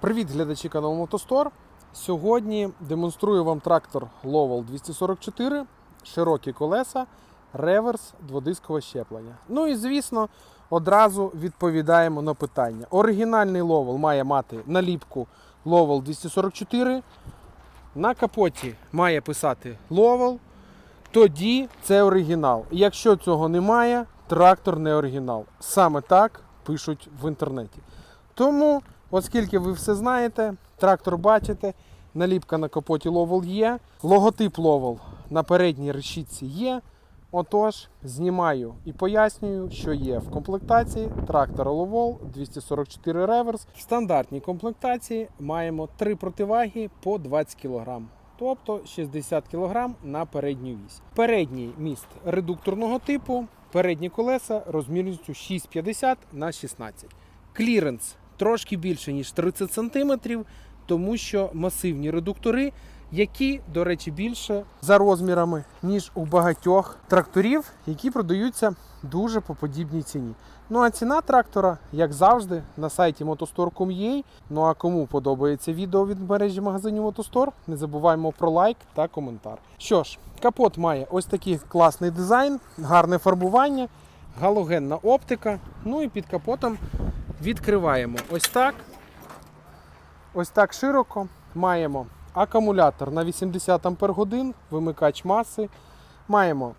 Привіт, глядачі каналу Мотостор. Сьогодні демонструю вам трактор Lowell 244, широкі колеса, реверс, дводискове щеплення. Ну і звісно, одразу відповідаємо на питання. Оригінальний Lowell має мати наліпку Lowell 244. На капоті має писати Lowell. Тоді це оригінал. Якщо цього немає, трактор не оригінал. Саме так пишуть в інтернеті. Тому, оскільки ви все знаєте, трактор бачите, наліпка на капоті Lowell є, логотип Lowell на передній решітці є. Отож, знімаю і пояснюю, що є в комплектації трактор Lowell 244 реверс. В стандартній комплектації маємо три противаги по 20 кг. Тобто 60 кг на передню вісь. Передній міст редукторного типу, передні колеса розмірністю 6,50 на 16. Кліренс трошки більше, ніж 30 см, тому що масивні редуктори, які, до речі, більше за розмірами, ніж у багатьох тракторів, які продаються дуже по подібній ціні. Ну а ціна трактора, як завжди, на сайті motostore.com.ua. Ну а кому подобається відео від мережі магазинів Мотостор, не забуваємо про лайк та коментар. Що ж, капот має ось такий класний дизайн, гарне фарбування, галогенна оптика. Ну і під капотом відкриваємо ось так. Ось так широко. Маємо акумулятор на 80 Ах, вимикач маси. Маємо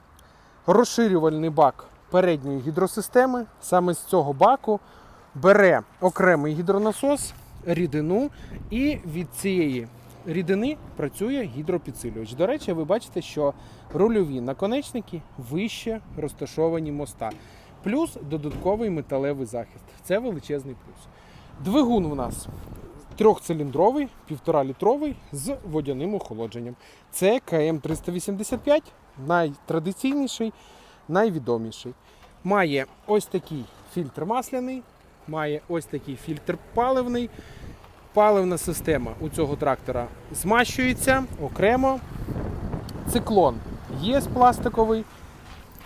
розширювальний бак передньої гідросистеми. Саме з цього баку бере окремий гідронасос, рідину, і від цієї рідини працює гідропідсилювач. До речі, ви бачите, що рульові наконечники вище розташовані моста. Плюс додатковий металевий захист. Це величезний плюс. Двигун у нас трьохциліндровий, півтора літровий з водяним охолодженням. Це КМ 385, найтрадиційніший, найвідоміший. Має ось такий фільтр масляний, має ось такий фільтр паливний. Паливна система у цього трактора змащується окремо. Циклон є пластиковий.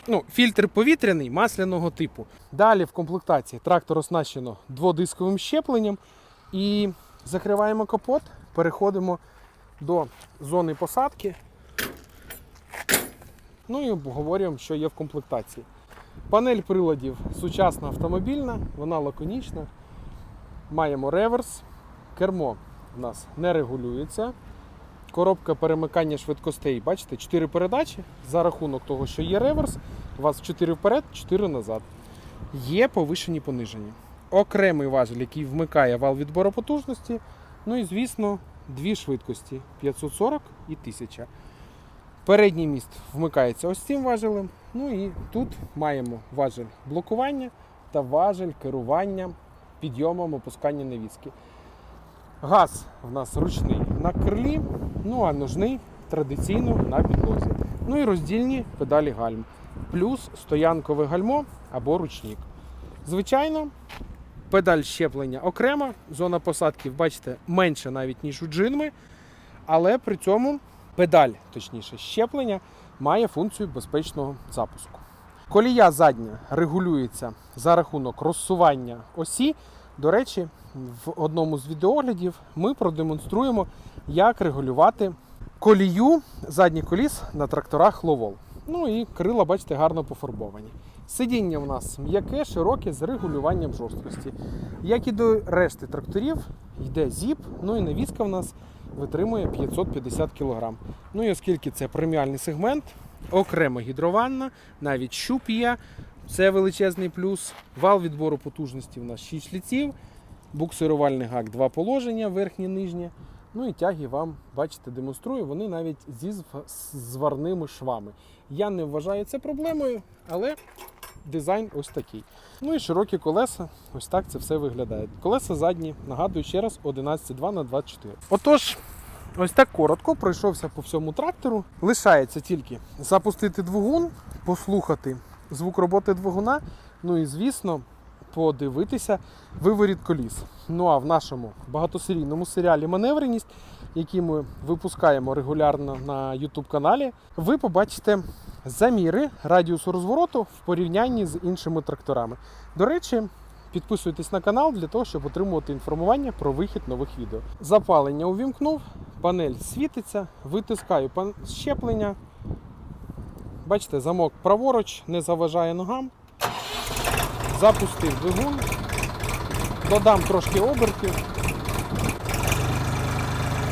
Ну, фільтр повітряний масляного типу. Далі в комплектації трактор оснащено дводисковим щепленням. І закриваємо капот, переходимо до зони посадки. Ну і обговорюємо, що є в комплектації. Панель приладів сучасна автомобільна, вона лаконічна. Маємо реверс, кермо в нас не регулюється. Коробка перемикання швидкостей, бачите, 4 передачі. За рахунок того, що є реверс, у вас 4 вперед, 4 назад. Є повишені понижені. Окремий важель, який вмикає вал відбору потужності. Ну і, звісно, дві швидкості 540 і 1000. Передній міст вмикається ось цим важелем. Ну і тут маємо важель блокування та важель керування підйомом опускання навіски. Газ в нас ручний на крилі, ну а ножний традиційно на підлозі. Ну і роздільні педалі гальм. Плюс стоянкове гальмо або ручник. Звичайно, педаль щеплення окрема, зона посадки, бачите, менша навіть, ніж у джинми, але при цьому педаль, точніше, щеплення, має функцію безпечного запуску. Колія задня регулюється за рахунок розсування осі. До речі, в одному з відеоглядів ми продемонструємо, як регулювати колію задніх коліс на тракторах Ловол. Ну і крила, бачите, гарно пофарбовані. Сидіння у нас м'яке, широке з регулюванням жорсткості. Як і до решти тракторів, йде зіп, ну і навіска в нас витримує 550 кг. Ну і оскільки це преміальний сегмент, окрема гідрованна, навіть щуп є, це величезний плюс. Вал відбору потужності в нас 6 шліців, буксирувальний гак, два положення, верхнє нижнє. Ну і тяги вам, бачите, демонструю, вони навіть зі зварними швами. Я не вважаю це проблемою, але дизайн ось такий. Ну і широкі колеса, ось так це все виглядає. Колеса задні, нагадую ще раз, 11,2 на 24. Отож, ось так коротко пройшовся по всьому трактору. Лишається тільки запустити двигун, послухати звук роботи двигуна, ну і звісно. Подивитися виворіт коліс. Ну а в нашому багатосерійному серіалі Маневреність, який ми випускаємо регулярно на YouTube каналі, ви побачите заміри радіусу розвороту в порівнянні з іншими тракторами. До речі, Підписуйтесь на канал для того, щоб отримувати інформування про вихід нових відео. Запалення увімкнув, панель світиться, витискаю щеплення. Бачите, замок праворуч, не заважає ногам. Запустив двигун. Додам трошки обертів.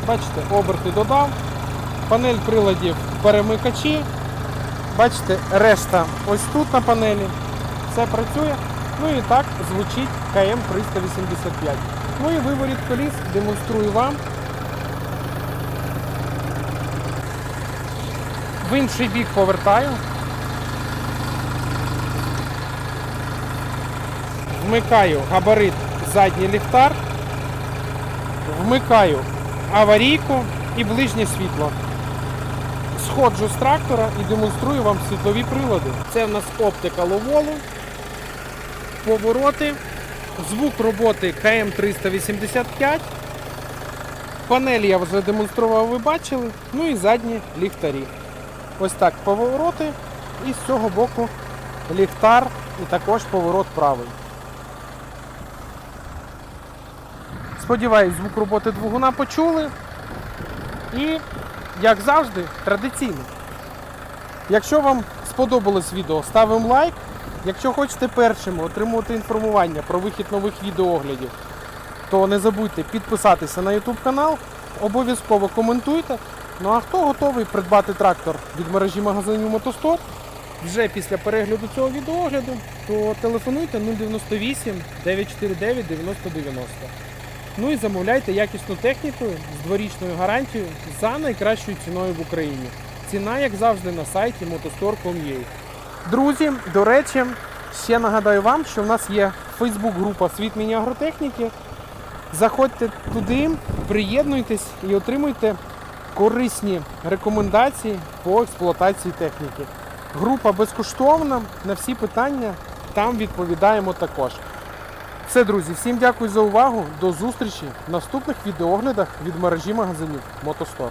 Бачите, оберти додав. Панель приладів перемикачі. Бачите, решта ось тут на панелі. Все працює. Ну і так звучить КМ385. Ну і виворіт коліс демонструю вам. В інший бік повертаю. Вмикаю габарит задній ліхтар. Вмикаю аварійку і ближнє світло. Сходжу з трактора і демонструю вам світлові прилади. Це в нас оптика ловолу, повороти, звук роботи КМ385. Панель я вже демонстрував, ви бачили. Ну і задні ліхтарі. Ось так повороти. І з цього боку ліхтар і також поворот правий. Сподіваюсь, звук роботи двигуна почули. І, як завжди, традиційно. Якщо вам сподобалось відео, ставимо лайк. Якщо хочете першими отримувати інформування про вихід нових відеооглядів, то не забудьте підписатися на YouTube канал, обов'язково коментуйте. Ну а хто готовий придбати трактор від мережі магазинів Мотостор вже після перегляду цього відеоогляду, то телефонуйте 098 949 9090. Ну і замовляйте якісну техніку з дворічною гарантією за найкращою ціною в Україні. Ціна, як завжди, на сайті motostore.com.ua. Друзі, до речі, ще нагадаю вам, що в нас є Фейсбук-група Світ міні-агротехніки. Заходьте туди, приєднуйтесь і отримуйте корисні рекомендації по експлуатації техніки. Група безкоштовна, на всі питання там відповідаємо також. Все, друзі, всім дякую за увагу. До зустрічі в наступних відеоглядах від мережі магазинів Мотостор.